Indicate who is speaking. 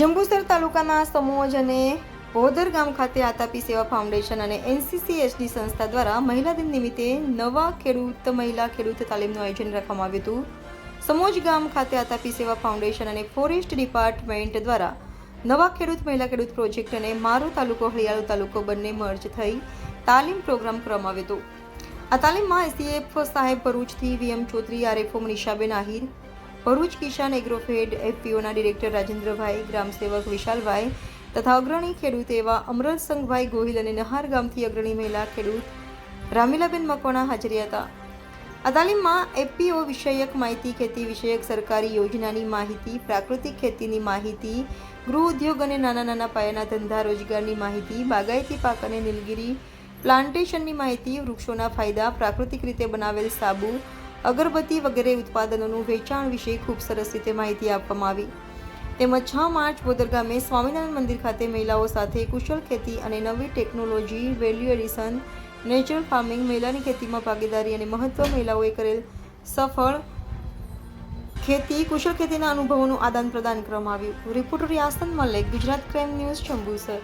Speaker 1: જંબુસર તાલુકાના સમોજ અને ભોદર ગામ ખાતે આતાપી સેવા ફાઉન્ડેશન અને એનસીસી એસડી સંસ્થા દ્વારા મહિલા દિન નિમિત્તે નવા ખેડૂત, મહિલા ખેડૂત તાલીમનું આયોજન રાખવામાં આવ્યું હતું. સમોજ ગામ ખાતે આતાપી સેવા ફાઉન્ડેશન અને ફોરેસ્ટ ડિપાર્ટમેન્ટ દ્વારા નવા ખેડૂત, મહિલા ખેડૂત પ્રોજેક્ટ અને મારો તાલુકો હળિયાળો તાલુકો બંને મર્જ થઈ તાલીમ પ્રોગ્રામ કરવામાં આવ્યો હતો. આ તાલીમમાં એસીએફ સાહેબ ભરૂચથી VM Chaudhari, RFO Manishaben Ahir Bharuch Kisan Agrofed એફપીઓના director Rajendrabhai ગ્રામસેવક વિશાલભાઈ તથા અગ્રણી ખેડૂત એવા અમરતસંગભાઈ ગોહિલ અને નહાર ગામથી અગ્રણી મહિલા ખેડૂત રામીલાબેન મકવાણા હાજરી હતા. આ તાલીમમાં એફપીઓ વિષયક માહિતી ખેતી વિષયક સરકારી યોજનાની માહિતી, પ્રાકૃતિક ખેતીની માહિતી, ગૃહ ઉદ્યોગ અને નાના નાના પાયાના ધંધા રોજગારની માહિતી, બાગાયતી પાક અને નીલગીરી, પ્લાન્ટેશનની માહિતી, વૃક્ષોના ફાયદા, પ્રાકૃતિક રીતે બનાવેલ સાબુ અગરબત્તી વગેરે ઉત્પાદનોનું વેચાણ વિશે ખૂબ સરસ રીતે માહિતી આપવામાં આવી. તેમજ છ માર્ચ બોદર ગામે સ્વામિનારાયણ મંદિર ખાતે મહિલાઓ સાથે કુશળ ખેતી અને નવી technology value addition, natural farming મહિલાની ખેતીમાં ભાગીદારી અને મહત્વ મહિલાઓએ કરેલ સફળ ખેતી, કુશળ ખેતીના અનુભવોનું આદાન પ્રદાન કરવામાં આવ્યું. Reporter Yasan Malik, Gujarat crime news Jambusar